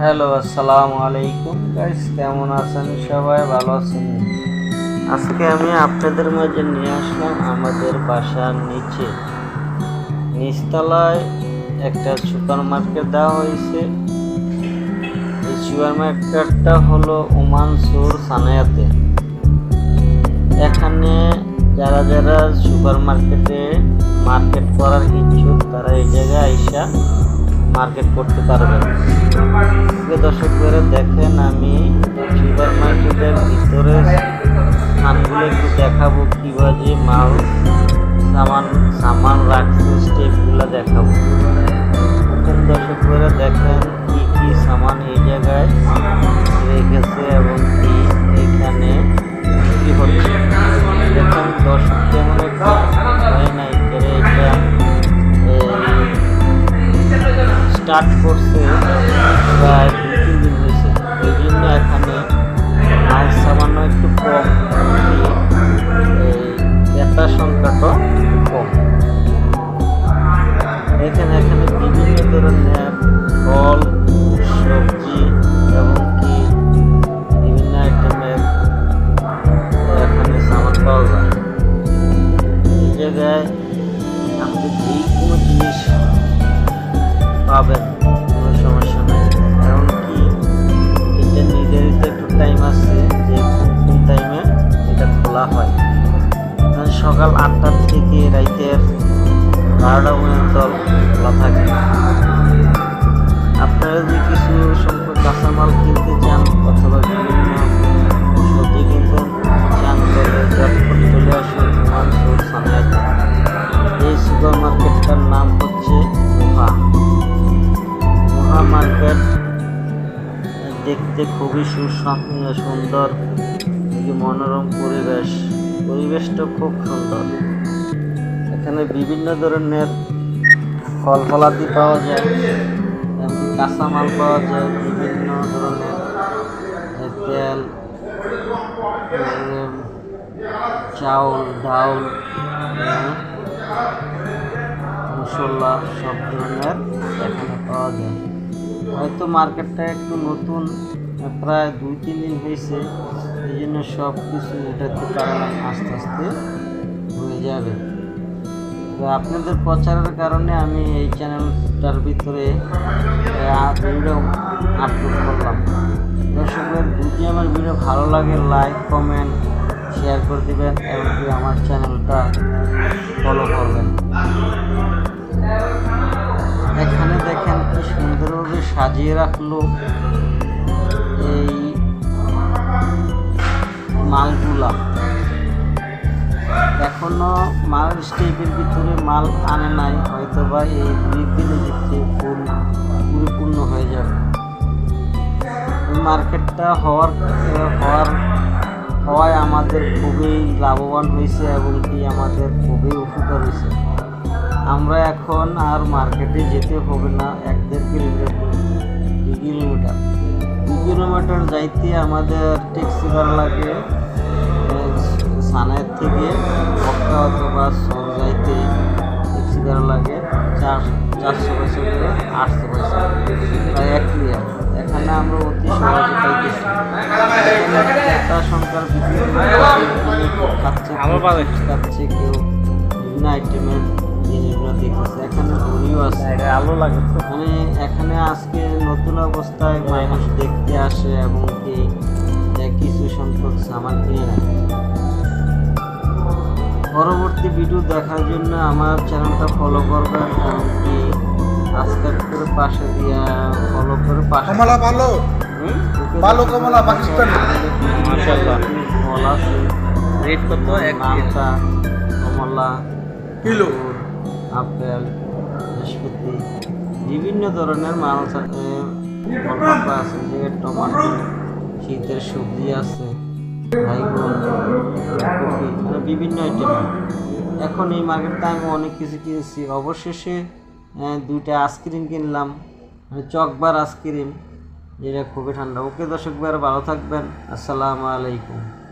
Hello, আসসালামু আলাইকুম। Guys কেমন আছেন সবাই? ভালো আছেন? আজকে আমি আপনাদের মাঝে নিয়ে আসলাম আমাদের বাসার নিচে। নিচতলায় একটা সুপার মার্কেট দেওয়া হয়েছে। এই সুপার মার্কেটটা হলো ওমান সুর সানায়াতে এখানে যারা যারা সুপার মার্কেটে মার্কেট করার ইচ্ছুক, তারা এই জায়গায় আইসা মার্কেট করতে পারবেন। দর্শক করে দেখেন আমি সুপার মার্কেটের ভিতরে স্থানগুলো একটু দেখাবো, কীভাবে মাল সামান সামান রাখছে স্টেপগুলো দেখাবো। দর্শক করে দেখেন কী কী সামান বিভিন্ন বারোটা পর্যন্ত খোলা থাকে। আপনারা যদি কিছু সংখ্যক কাঁচামাল কিনতে চান অথবা বিভিন্ন সবজি কিনতে চান, তাহলে ঝটপট চলে এই সুপার মার্কেটটার নাম হচ্ছে মোহা। মোহা মার্কেট দেখতে খুবই সুন্দর মনোরম পরিবেশ। পরিবেশটা খুব সুন্দর। এখানে বিভিন্ন ধরনের ফল ফলাদি পাওয়া যায় কাঁচামাল পাওয়া যায় বিভিন্ন ধরনের তেল চাউল ডাউল হ্যাঁ, মশলা সব ধরনের এখানে পাওয়া যায়। হয়তো মার্কেটটা একটু নতুন প্রায় দুই তিন দিন হয়েছে এই জন্য সব কিছু উঠাতে পারে আস্তে আস্তে হয়ে যাবে। তো আপনাদের প্রচারের কারণে আমি এই চ্যানেলটার ভিতরে ভিডিও আপলোড করলাম। দর্শকদের যদি আমার ভিডিও ভালো লাগে লাইক কমেন্ট শেয়ার করে দেবেন, এমনকি আমার চ্যানেলটা ফলো করবেন। এখানে দেখেন কি সুন্দরভাবে সাজিয়ে রাখল। স্টেপের ভিতরে মাল আনে নাই হয়তো বা এই দুই দিনের ভিতরে ফুল পরিপূর্ণ হয়ে যাবে। মার্কেটটা হওয়ার হওয়ার, হওয়ায় আমাদের খুবই লাভবান হয়েছে এবং কি আমাদের খুবই উপকার হয়েছে। আমরা এখন আর মার্কেটে যেতে হবে না এক দেড় কিলোমিটার দুই কিলোমিটার। দুই কিলোমিটার যাইতে আমাদের ট্যাক্সি ভাড়া লাগে সানের থেকে এখানে সংখ্যার খাচ্ছে খাচ্ছে কেউ বিভিন্ন আইটেমের জিনিসগুলো দেখতেছে এখানে ঘড়িও আছে আলো লাগে মানে এখানে আজকে নতুন অবস্থায় মানুষ দেখতে আসে এবং কি কিছু সংখ্যক সামান কিনে পরবর্তী ভিডিও দেখার জন্য আমার চ্যানেলটা ফলো করবেন এবং কি সাবস্ক্রাইব করে পাশে দিয়ে ফলো করে পাশে ভালো? ভালো কমলা, পাকিস্তানি। রেট কত? এক মালটা কমলা কিলো। আপেল নাশপাতি বিভিন্ন ধরনের মাল আছে। আছে যে টমাটো শীতের সবজি আছে মানে বিভিন্ন আইটেম এখন এই মার্কেটটা আমি অনেক কিছু কিনেছি। অবশেষে দুইটা আইসক্রিম কিনলাম। মানে চকবার আইসক্রিম যেটা খুবই ঠান্ডা। ওকে দর্শকবার ভালো থাকবেন। আসসালামু আলাইকুম।